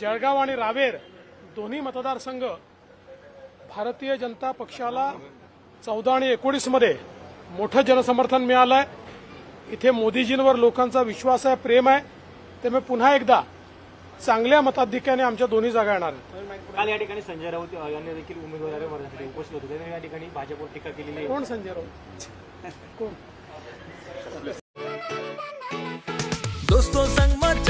जळगाव आणि रावेर दोन्ही मतदारसंघ भारतीय जनता पक्षाला चौदा आणि एकोणीसमध्ये मोठं जनसमर्थन मिळालं आहे इथे मोदीजींवर लोकांचा विश्वास आहे प्रेम आहे. त्यामुळे पुन्हा एकदा चांगल्या मताधिक्याने आमच्या दोन्ही जागा येणार आहेत. काल या ठिकाणी संजय राऊत यांनी देखील उमेदवारी उपस्थित होते. त्यांनी या ठिकाणी भाजपवर टीका केलेली आहे. कोण संजय राऊत? कोण? दोस्तों संग मचाने